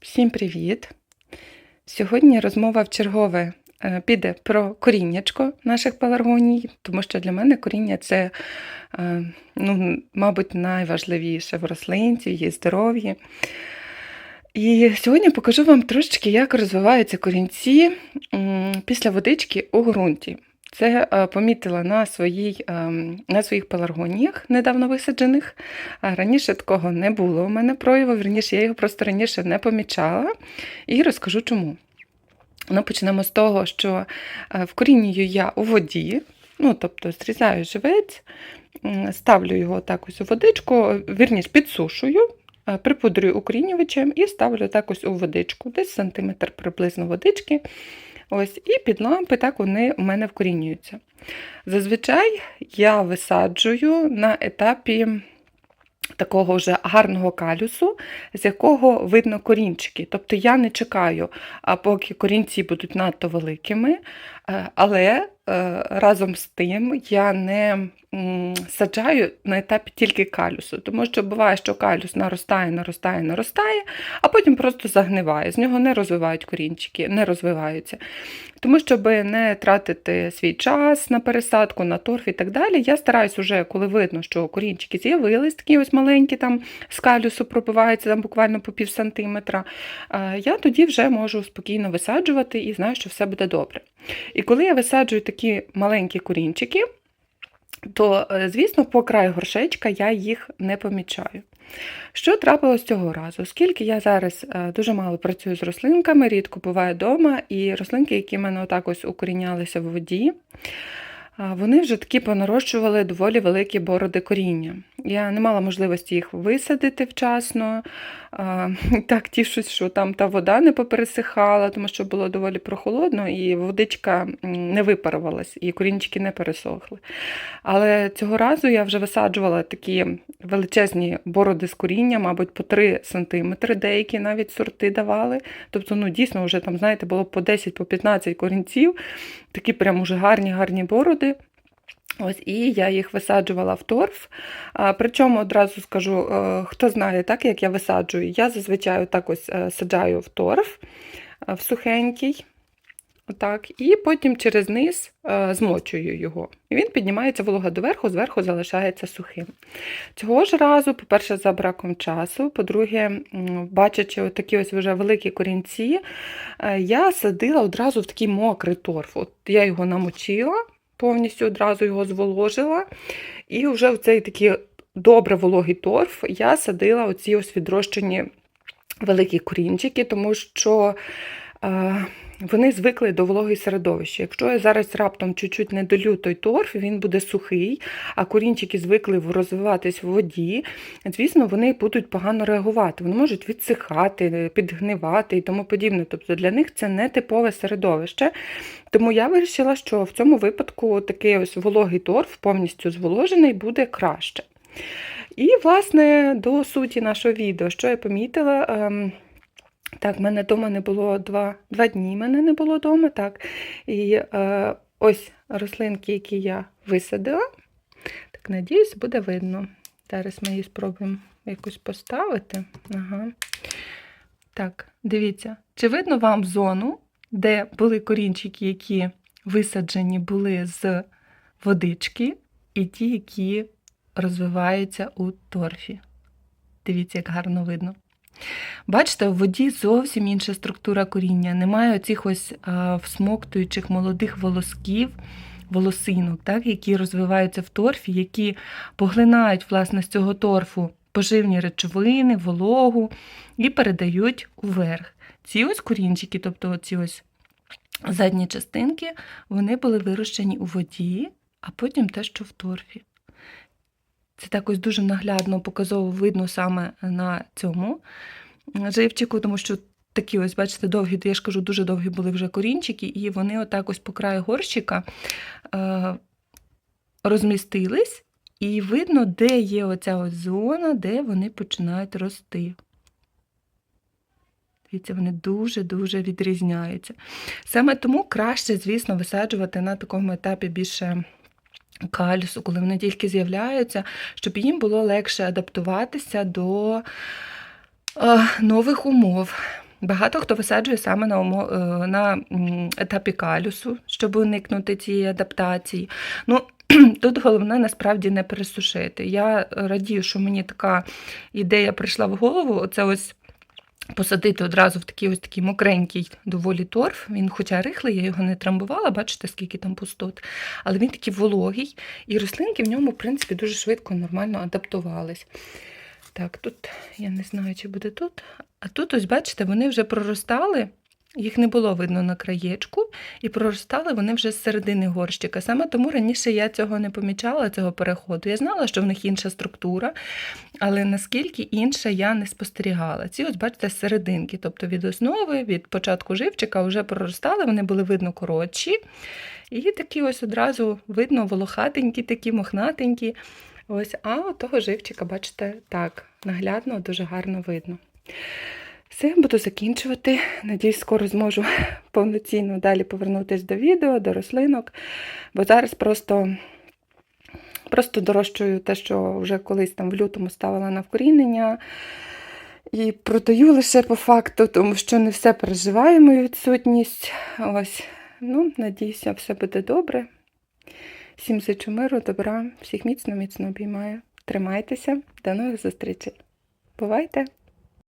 Всім привіт! Сьогодні розмова в чергове е, піде про коріннячко наших пеларгоній, тому що для мене коріння це, е, ну, мабуть, найважливіше в рослинці, її здоров'ї. І сьогодні покажу вам трошечки, як розвиваються корінці після водички у ґрунті. Це е, помітила на, своїй, ем, на своїх пеларгоніях, недавно висаджених. Раніше такого не було у мене прояву, верніше, я його просто раніше не помічала і розкажу чому. Ну, почнемо з того, що е, вкорінюю я у воді, ну, тобто зрізаю живець, ставлю його так ось у водичку, вірніше підсушую, е, припудрюю укорінювачем і ставлю так ось у водичку, десь сантиметр приблизно водички. Ось, і під лампи так вони у мене вкорінюються. Зазвичай я висаджую на етапі такого вже гарного калюсу, з якого видно корінчики. Тобто я не чекаю, поки корінці будуть надто великими, але е, разом з тим я не саджаю на етапі тільки калюсу, тому що буває, що калюс наростає, наростає, наростає, а потім просто загниває. З нього не розвивають корінчики, не розвиваються. Тому, щоб не тратити свій час на пересадку, на торф і так далі, я стараюсь уже, коли видно, що корінчики з'явились, такі ось маленькі, там з калюсу пробиваються там буквально по пів сантиметра, е, я тоді вже можу спокійно висаджувати і знаю, що все буде добре. І коли я висаджую такі маленькі корінчики, то, е, звісно, по краю горшечка я їх не помічаю. Що трапилось цього разу? Оскільки я зараз е, дуже мало працюю з рослинками, рідко буваю вдома, і рослинки, які в мене отак ось укорінялися в воді, вони вже такі понарощували доволі великі бороди коріння. Я не мала можливості їх висадити вчасно. Так тішусь, що там та вода не попересихала, тому що було доволі прохолодно, і водичка не випарувалась, і корінчики не пересохли. Але цього разу я вже висаджувала такі величезні бороди з коріння, мабуть, по 3 см, деякі навіть сорти давали. Тобто, ну, дійсно, вже там, знаєте, було по 10-15 по 15 корінців, такі прям уже гарні гарні бороди. Ось і я їх висаджувала в торф. А, причому одразу скажу, е, хто знає, так як я висаджую, я зазвичай так ось е, саджаю в торф е, в сухенький. Отак, і потім через низ змочую його. І він піднімається волога доверху, зверху залишається сухим. Цього ж разу, по-перше, за браком часу, по-друге, бачачи такі ось вже великі корінці, я садила одразу в такий мокрий торф. От я його намочила, повністю одразу його зволожила. І вже в цей такий добре вологий торф я садила оці ось відрощені великі корінчики, тому що. е, вони звикли до вологої середовища. Якщо я зараз раптом чуть-чуть не долю той торф, він буде сухий, а корінчики звикли розвиватись в воді, звісно, вони будуть погано реагувати. Вони можуть відсихати, підгнивати і тому подібне. Тобто для них це не типове середовище. Тому я вирішила, що в цьому випадку такий ось вологий торф, повністю зволожений, буде краще. І, власне, до суті нашого відео, що я помітила. Так, в мене вдома не було два, два дні, мене не було вдома, так. І е, ось рослинки, які я висадила. Так, надіюсь, буде видно. Зараз ми її спробуємо якось поставити. Ага. Так, дивіться, чи видно вам зону, де були корінчики, які висаджені були з водички, і ті, які розвиваються у торфі. Дивіться, як гарно видно. Бачите, в воді зовсім інша структура коріння. Немає оцих ось а, всмоктуючих молодих волосків, волосинок, так, які розвиваються в торфі, які поглинають власне, з цього торфу поживні речовини, вологу і передають уверх. Ці ось корінчики, тобто ці ось задні частинки, вони були вирощені у воді, а потім те, що в торфі. Це так ось дуже наглядно показово видно саме на цьому живчику, тому що такі ось, бачите, довгі, я ж кажу, дуже довгі були вже корінчики, і вони отак ось по краю горщика е, розмістились, і видно, де є оця ось зона, де вони починають рости. Дивіться, вони дуже-дуже відрізняються. Саме тому краще, звісно, висаджувати на такому етапі більше калюсу, коли вони тільки з'являються, щоб їм було легше адаптуватися до е, нових умов. Багато хто висаджує саме на, умо- е, на етапі калюсу, щоб уникнути цієї адаптації. Ну, тут головне насправді не пересушити. Я радію, що мені така ідея прийшла в голову. Оце ось посадити одразу в такий ось такий мокренький доволі торф. Він, хоча рихлий, я його не трамбувала, бачите, скільки там пустот. Але він такий вологий, і рослинки в ньому, в принципі, дуже швидко нормально адаптувались. Так, тут я не знаю, чи буде тут. А тут, ось, бачите, вони вже проростали. Їх не було видно на краєчку, і проростали вони вже з середини горщика. Саме тому раніше я цього не помічала, цього переходу. Я знала, що в них інша структура, але наскільки інша я не спостерігала. Ці, ось, бачите, серединки, тобто від основи, від початку живчика вже проростали, вони були видно коротші. І такі ось одразу видно волохатенькі, такі мохнатенькі. Ось, а от того живчика, бачите, так, наглядно, дуже гарно видно. Все, буду закінчувати. Надіюсь, скоро зможу повноцінно далі повернутися до відео, до рослинок. Бо зараз просто, просто дорощую те, що вже колись там в лютому ставила на вкорінення. І продаю лише по факту, тому що не все переживає мою відсутність. Ось, ну, надіюся, все буде добре. Всім зичу миру, добра, всіх міцно, міцно обіймаю. Тримайтеся, до нових зустрічей. Бувайте!